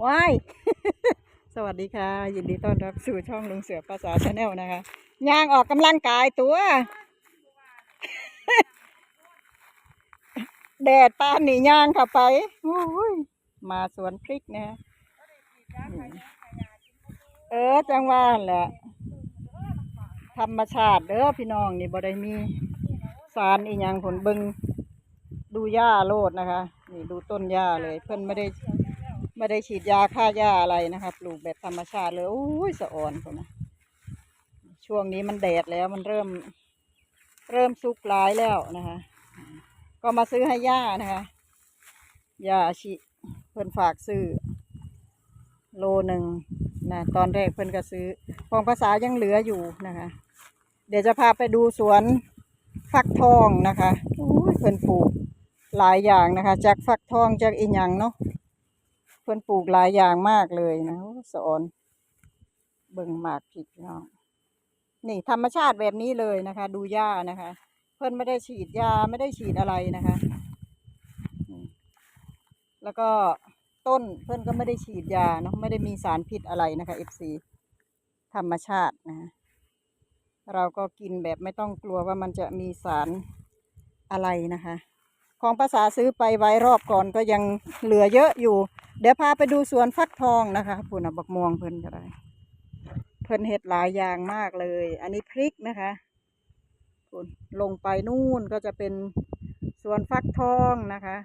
ว้าย สวัสดีค่ะ ยินดีต้อนรับสู่ช่องลุงเสือภาษาชาแนลนะคะย่างออกกำลังกายตัว แดดปานนี่ย่างเข้าไปมาสวนพริกนะฮะเออ จังว่าหั่นแหละ ธรรมชาติเด้อพี่น้องนี่บ่ได้มี สารอีหยังผลบิงดูหญ้าโลดนะคะ นี่ดูต้นหญ้าเลย เพิ่อนไม่ได้ ไม่ได้ฉีดยาฆ่าหญ้าอะไรนะคะปลูกแบบธรรมชาติเลยโอ้ยสะอ่อนคนนะช่วงนี้มันแดดแล้วมันเริ่ม เริ่มสุกหลายแล้วนะคะ ก็มาซื้อให้ย่านะคะย่าชิเพิ่นฝากซื้อ โลหนึ่งนะตอนแรกเพิ่นก็ซื้อของภาษายังเหลืออยู่นะคะ เดี๋ยวจะพาไปดูสวนฟักทองนะคะโอ้ยเพิ่นปลูกหลายอย่างนะคะ จากฟักทองจากอีหยังเนาะ เพิ่อนปลูกหลายอย่างมากเลยนะสอนเบิ่งหมากผิดเนาะนี่ธรรมชาติแบบนี้เลยนะคะ ดูหญ้านะคะ เพิ่อนไม่ได้ฉีดยาไม่ได้ฉีดอะไรนะคะ แล้วก็ต้นเพิ่อนก็ไม่ได้ฉีดยาเนาะไม่ได้มีสารพิษอะไรนะคะ FC ธรรมชาตินะ เราก็กินแบบไม่ต้องกลัวว่ามันจะมีสารอะไรนะคะ ของภาษาซื้อไปไว้รอบก่อนก็ยังเหลือเยอะอยู่ เดี๋ยวพาไปดูสวนฟักทองนะคะปุ่นบักม่วงเพิ่นก็ได้เพิ่นเห็ดหลายอย่างมากเลย อันนี้พริกนะคะปุ่นลงไปนู่นก็จะเป็นสวนฟักทองนะคะ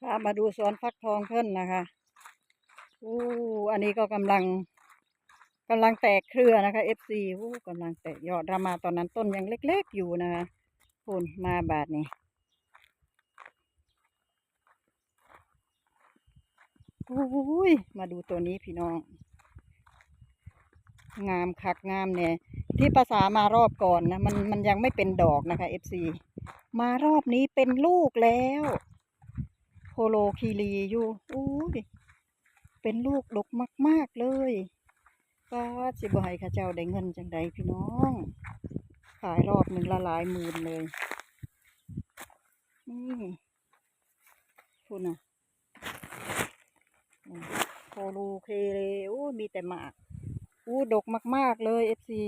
พามาดูสวนฟักทองเพิ่นนะคะอู้อันนี้ก็กำลังกำลังแตกเครือนะคะ FC อู้กำลังแตกยอดรามาตอนนั้นต้นยังเล็ก ๆอยู่นะคะปุ่นมาบาทนี้ อ้ยมาดูตัวนี้พี่น้อง งามคักงามเนี่ยที่ภาษามารอบก่อนนะ มันมันยังไม่เป็นดอกนะคะ FC มารอบนี้เป็นลูกแล้วโคโลคีรีอยู่โอ้ยเป็นลูกดกมาก ๆ เลยก็สิบให้ข้าเจ้าได้เงินจังใดพี่น้อง ขายรอบหนึ่งละหลายหมื่นเลยนี่คุณน่ะ โคลูเคเลโอ้มีแต่หมากอู้ดกมาก ๆ เลยเอฟซี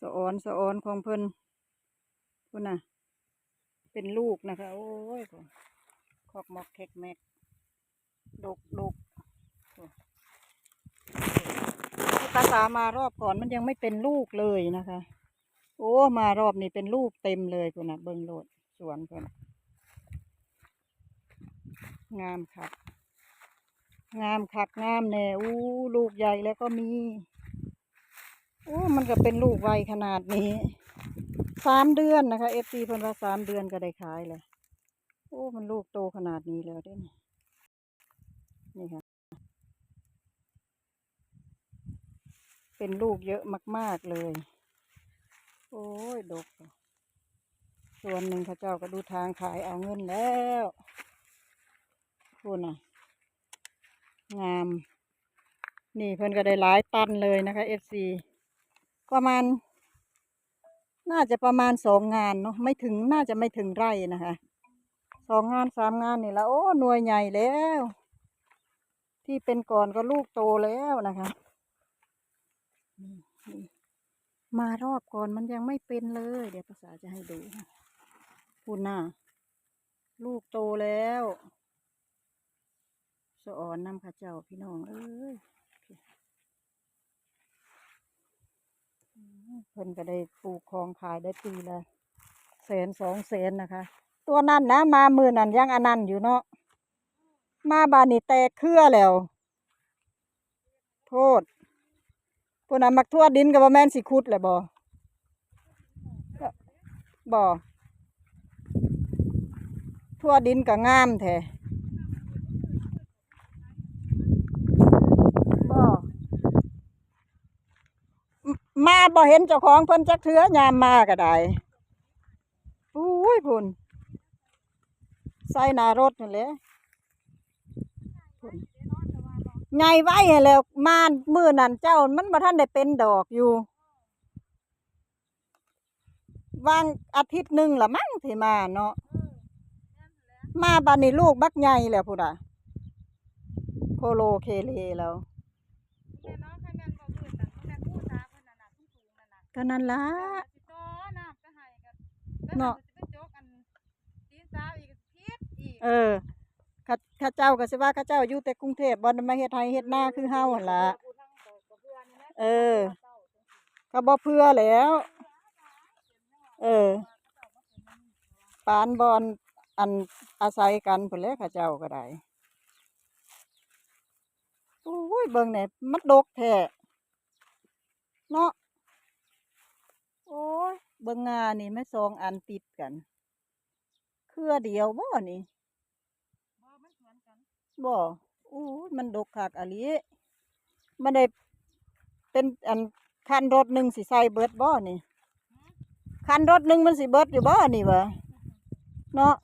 สะออนสะออนของเพิ่นคุณน่ะ เป็นลูกนะคะ โอ้ยขอกหมอกแคกแมกดกดกภาษามารอบก่อนมันยังไม่เป็นลูกเลยนะคะ โอ้ มารอบนี้เป็นลูกเต็มเลยคุณนะเบิ้งโลดสวนคุณงามคักงามคักงามแน่อู้ลูกใหญ่แล้วก็มีโอ้มันก็เป็นลูกไวขนาดนี้สามเดือนนะคะเอฟซีเพิ่นว่าสามเดือนก็ได้ขายเลยโอ้มันลูกโตขนาดนี้แล้วด้นี่นี่ค่ะเป็นลูกเยอะมาก ๆ เลย โอ้ย ดก ส่วนหนึ่งพระเจ้าก็ดูทางขายเอาเงินแล้วคุณน่ะ งาม นี่เพิ่อนก็ได้หลายตันเลยนะคะ FC ประมาณ น่าจะประมาณสองงานเนาะไม่ถึงน่าจะไม่ถึงไร่นะคะสองงานสามงานนี่ละโอ้หน่วยใหญ่แล้ว ที่เป็นก่อนก็ลูกโตแล้วนะคะนี่นี่ มารอบก่อนมันยังไม่เป็นเลย เดี๋ยวภาษาจะให้ดูคุณน่ะ ลูกโตแล้วสะออนน้ำข้าเจ้าพี่น้อง เอ้ยเพิ่นก็ได้ปลูกคลองขายได้ปีละแสนสองแสนนะคะ ตัวนั้นนะ มามือนั่นยังอันันอยู่เนาะมาบานนี่แตกเครือแล้ว โทษ พวกนั้นมักทั่วดินกับว่าแม่นสิคุดเลยบ่บ่ทั่วดินก็งามแท้บ่มมาบ่เห็นเจ้าของเพิ่นจักเทื่อยามมาก็ได้อุ้ยพุ่นใส่นารถนั่นแหละพุ่น ไงไว้ให้แล้วมามื้อนั้นเจ้ามันบ่ทันได้เป็นดอกอยู่วางอาทิตย์หนึงละมั้งที่มาเนาะมาบัดนี้ลูกบักใหญ่แล้วพุ่นน่ะโคโลเคเลแล้วแม่น้องใครแม่นบ่เพิ่นน่ะแม่นผู้สาเพิ่นน่ะน่ะสูงๆนั่นน่ะก็นั่นล่ะสิโตน้ำไปให้กันแล้วเนาะมันสิไปจกอันตีนสาวอีกพิษอีกเออ ข้าข้าเจ้าก็สิว่าข้าเจ้าอยู่แต่กรุงเทพบ่ได้มาเฮ็ดไร่เฮ็ดนาคือเฮาหั่นล่ะเอเออก็บ่เพื่อแล้ว เออ ปานบอนอันอาศัยกันพุ่นแหล้วข้าเจ้าก็ได้โอ้ยเบิ่งแหน่มันดกแท้เนาะโอ้ยเบิ่งงานี่ไม่สองอันติดกัน เครือเดียวบ่นี่ บ่โอ้ยมันดกคักอะลิมันได้เป็นอันคันรถหนึ่งสิใส่เบิดบ่นี่คันรถหนึ่งมันสิเบิดอยู่บ่นี่วะเนาะ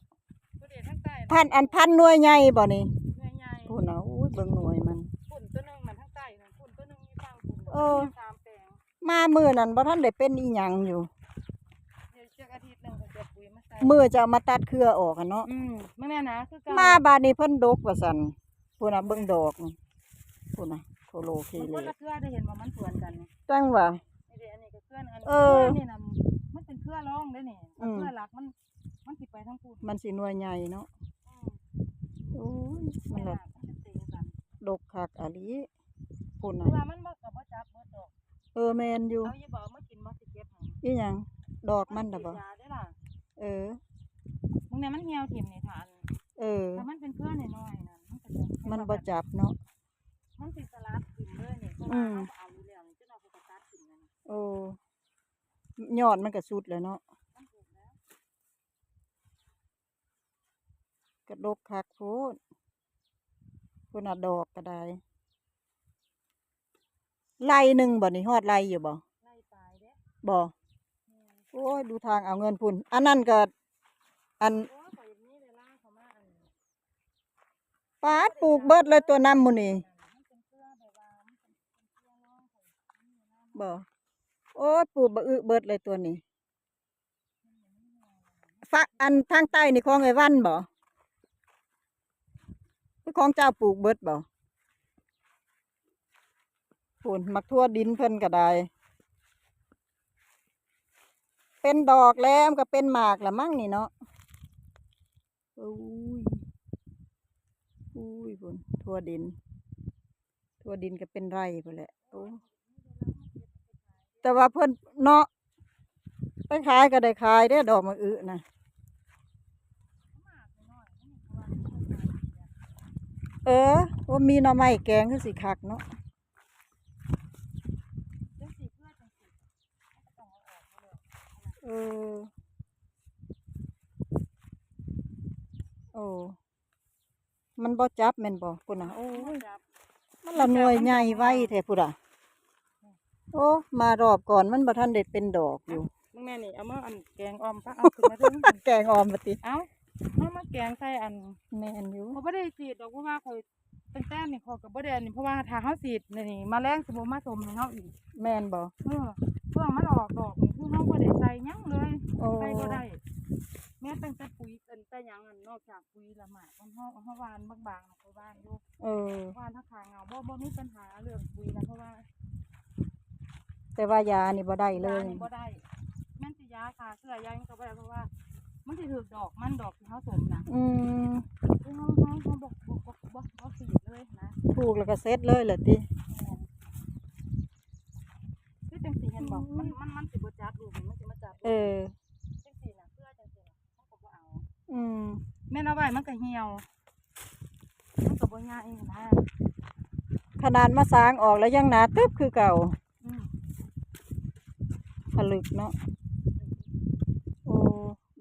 ผู้เดียวทั้งใต้พันอันพันหน่วยใหญ่บ่นี่หน่วยใหญ่พูดนะโอ้ยเบิ่งหน่วยมันฝุ่นตัวหนึงมันทั้งใต้นั่นฝุ่นตัวหนึงมีฟังฝุ่นเออสามแปลงมามื้อนั้นบ่ทันได้เป็นอีหยังอยู่ เดี๋ยวเจักอาทิตย์หนึงก็จะปุ๋ย มาใส่มื้อจะเอามาตัดเครือออกอะเนาะอืมมื้อนี้นะคือเก่มาบาดนี้เพิ่นดกว่าซั่นพูดน่ะเบิ่งดอกพูดน่ะโคโลเคมันเลคนละเครือได้เห็นว่ามันสวนกันนี่จังว่านี่เด้อันนี้ก็เครืออันเอเคอรือนี่น่ะมันเป็นเครือรองเด้นี่อืม เครือหลักมันมันสิไปทั้งฝุ่นมันสิหน่วยใหญ่เนาะอืมโอ้ยมันแม่ละน่ะมันจะตีกันดกคักอะลิพูดเพน่ะราะว่ามันบ่ก็บ่จับบ่ดอกเออแม่นอยู่เอาอย่าบอกมากินมาสิเก็บให้อีหยังดอกมันน่ะบ่ฉีดยาได้ล่ะ เออ มึงเนี่ยมันเหี่ยวถิ่มนี่ทานเออ ถ้ามันเป็นเครือน้อยๆนั่นมันก็จะมันบ่จับเนาะ มันสิสลัดถิ่มเลยนี่เพราะอืว่ามเอาเอาอยู่แล้วนี่จะเอาไปตัดถิ่มนั่นนี่โอ้ยอดมันก็สุดเลยเนาะมันถูกแล้วกระดกคักโพดพุ่นน่ะดอกก็ได้ไล่หนึ่งบ่นี่ฮอดไล่อยู่บ่ไล่ตายเด้บ่แม่น โอ้ยดูทางเอาเงินพุ่น อันนั้นก็อันโอ้ยข่นเวลาเขามาอันนี้ปาดปลูกเบิดเลยตัวน้ำมูนี่เป็นเครือแบบว่ามันเป็นเป็นเครือรองข่อยนี่เวลาบ่โอ้ยปลูกบะอึเบิดเลยตัวนี้ฟักอันทางใต้นี่ของไอ้วันบ่คือของเจ้าปลูกเบิดบ่พุ่นมักทั่วดินเพิ่นก็ได้ เป็นดอกแล้วก็เป็นหมากละมั่งนี่เนาะอุ้ยอุ้ยพุ่นทั่วดิน ทั่วดินก็เป็นไร่พุ่นแหละโอ้แต่ว่าเพิ่อนเนาะไปขายก็ได้ขายได้ดอกมะอึนะเออว่ามีหน่อไม้แกงคือสิคักเนาะ จังสิเครือจังสิมันก็ต้องเอาออกหมดเลย เออโอ้ มันบ่จับแม่นบ่พุ่นน่ะโอ้ยจับมันละหน่วยใหญ่ไว้แท้พุ่นอะโอ้มารอบก่อนมันบ่ทันได้เป็นดอกอยู่มึงแม่นี่เอามาอันแกงออมปะเอาขึ้นมาถึงแกงออมปติเอาเอามาแกงใส่อันแม่นอยู่เขาบ่ได้สีดดอกเพราะว่าเขา ตั้งแต่นี่เขาก็บ่ได้อันนี้เพราะว่าถ้าเฮาสีดนี่แมลงสิบ่มาสมให้เฮาอีกแม่นบ่เออเพื่อมันออกดอกนี่คือเฮาบ่ได้ใส่หยังเลยโอ้ใส่บ่ได้ แม้ตั้งแต่ปุ๋ยตั้งแต่หยังอันนอกจากปุ๋ยละหมาดมันเฮาเฮาหวานบางๆนะเขาหวานอยู่เออ หวานถ้าขาเงาบ่บ่มีปัญหาเรื่องปุ๋ยนะเพราะว่าแต่ว่ายานี่บ่ได้เลยานี่บ่ได้แม่นสิยาขาเสื้อยาหยังก็บ่ได้เพราะว่า มันสิถูกดอกมันดอกที่เฮาสมน่ะอืมคือเฮาเฮาเฮาบ่บ่บ่บ่บ่สีดเลยนะถูกแล้วก็เซ็ตเลยเหรอติคือจังสีเห็นบอกมันมันมันสิบ่จับลูกนี่มันสิมาจับเออจังสีน่ะเพื่อจังสีน่ะมันก็บ่เอาอืมแม่นเอาไว้มันก็เหี่ยวมันก็บ่ยากเองนะขนาดมาสร้างออกแล้วยังหนาตึบคือเก่าอืมผลึกเนาะโอ้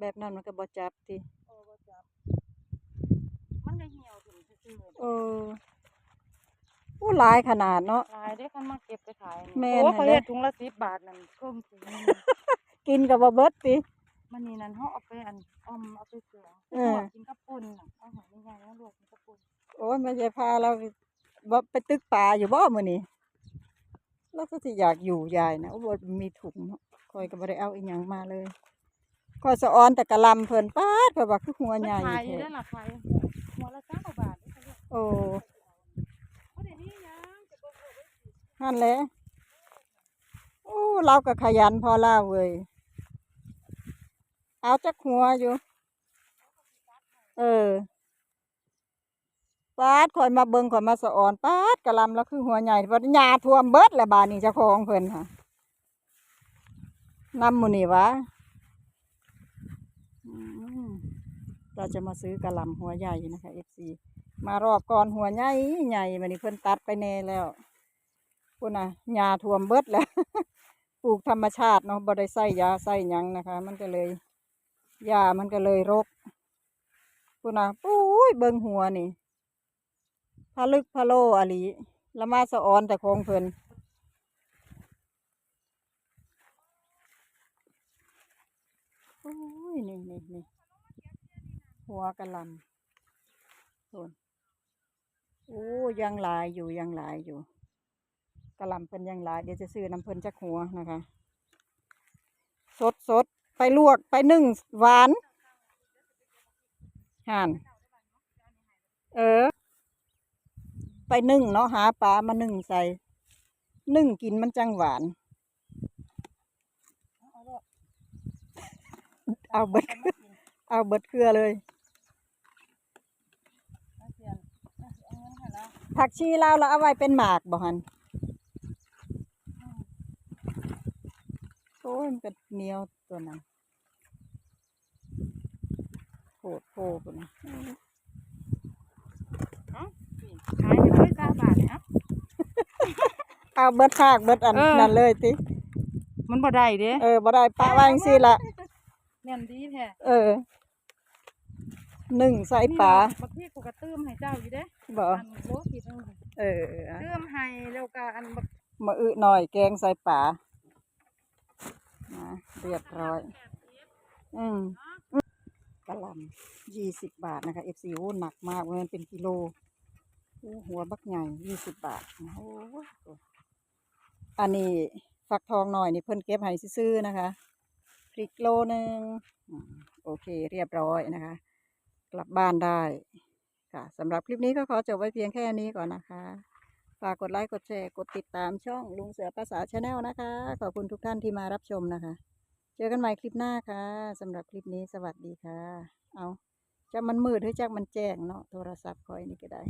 แบบนั้นมันก็บ่จับติโอ้บ่จับ มันก็เหี่ยวถึงซื่อเออโอ้หลายขนาดเนาะๆขายได้คันมาเก็บไปขายนี่แม่นโอ้เขาหั่นแหละเฮ็ดถุงละ10บาทนั่นกลมถุงนึงกินก็บ่เบิดติ มันนี่นั่นเฮาเอาไปอันออมเอาไปเสือเออลวกกินกับปุ่นน่ะเอาหอยใหญ่ๆแล้วลวกกินกับปุ่นโอ้ยไม่ใช่พาเราว่าไปตึกปลาอยู่บ่มื้อนี้แล้วก็สิอยากอยู่ยายนะโอ้บ่มีถุงเนาะคอยก็บ่ได้เอาอีหยังมาเลย คอยสะออนแต่กะลำเพิ่นป้าดเพิ่นว่าคือหัวใหญ่ขายอยู่แท้ได้หลักขายหัวละจ้าบาทโอ้เขาเดี๋ยวนี้ยังจะเบิ่รู้นั่นแหละโอ้เราก็ขยันพอเล่าเว้ยเอาจักหัวอยู่ เออปาดคอยมาเบิงคอยมาสะออนปาดกะลำแล้วคือหัวใหญ่เพราะหญ้าท่วมเบิดแหละบานนี้เจ้าของเพิ่นค่ะนำหมูนี่วะอืม เราจะมาซื้อกะหลำหัวใหญ่นะคะ FC มารอบก่อนหัวใหญ่ใหญ่วันนี้เพิ่นตัดไปแน่แล้วพุ่นน่ะหญ้าท่วมเบิดแล้วปลูกธรรมชาติเนาะบ่ได้ใส่ยาใส่หยังนะคะ มันก็เลยหญ้ามันก็เลยรกพุ่นน่ะปุ้ยเบิ่งหัวนี่พะลึกพะโลอะลีละมาสะออนแต่ของเพิ่นโอ้ยนี่นี่นี่ หัวกะหลำส่วนโอ้ยังหลายอยู่ยังหลายอยู่กะหล่ำเป็นยังหลาย เดี๋ยวจะซื้อน้ำเพิ่นจักหัวนะคะ สดสดไปลวกไปนึ่งหวานห่านเออ ไปนึ่งเนาะหาปลามานึ่งใส่ นึ่งกินมันจังหวาน เอาเบิดเอาเบิดเครือเลย เอาเสียนเอาเสียนเอาเงินให้แล้ว ผักชีลาวเราเอาไว้เป็นหมากบ่ฮันโอ้ยมันก็เหนียวตัวนั้นโผดโผล่นะเอ้าสิขายอยู่ด้วยจ้าบาทเนี่ยเอ้าเอาเบิดซากเบิดอันเออนั่นเลยติมันบ่ได้เด้เออบ่ได้ปะไว้จังซี่ละแม่นดีแท้เออหนึ่งใส่ปลาบักที่กูกระตื้มให้เจ้าอยู่เด้ บ่อันโลผิดนึงเออเอออะตื้มให้แล้วก็อันบักมาอึหน่อยแกงใส่ปลานะเรียบร้อย อืมกะหล่ำยี่สิบบาทนะคะ FC โอ้หนักมากมันเป็นกิโลโอ้หัวบักใหญ่ยี่สิบบาทโอ้โหอันนี้ฟักทองหน่อยนี่เพิ่นเก็บให้ซื้อๆนะคะพริกโลหนึ่งอืมโอเคเรียบร้อยนะคะ กลับบ้านได้ ค่ะสำหรับคลิปนี้ก็ขอจบไว้เพียงแค่นี้ก่อนนะคะ ฝากกดไลค์กดแชร์กดติดตามช่องลุงเสือภาษาชาแนลนะคะ ขอบคุณทุกท่านที่มารับชมนะคะ เจอกันใหม่คลิปหน้าค่ะสำหรับคลิปนี้สวัสดีค่ะ เอาจะมันมืดหรือจะมันแจ้งเนาะโทรศัพท์คอยนี่ก็ได้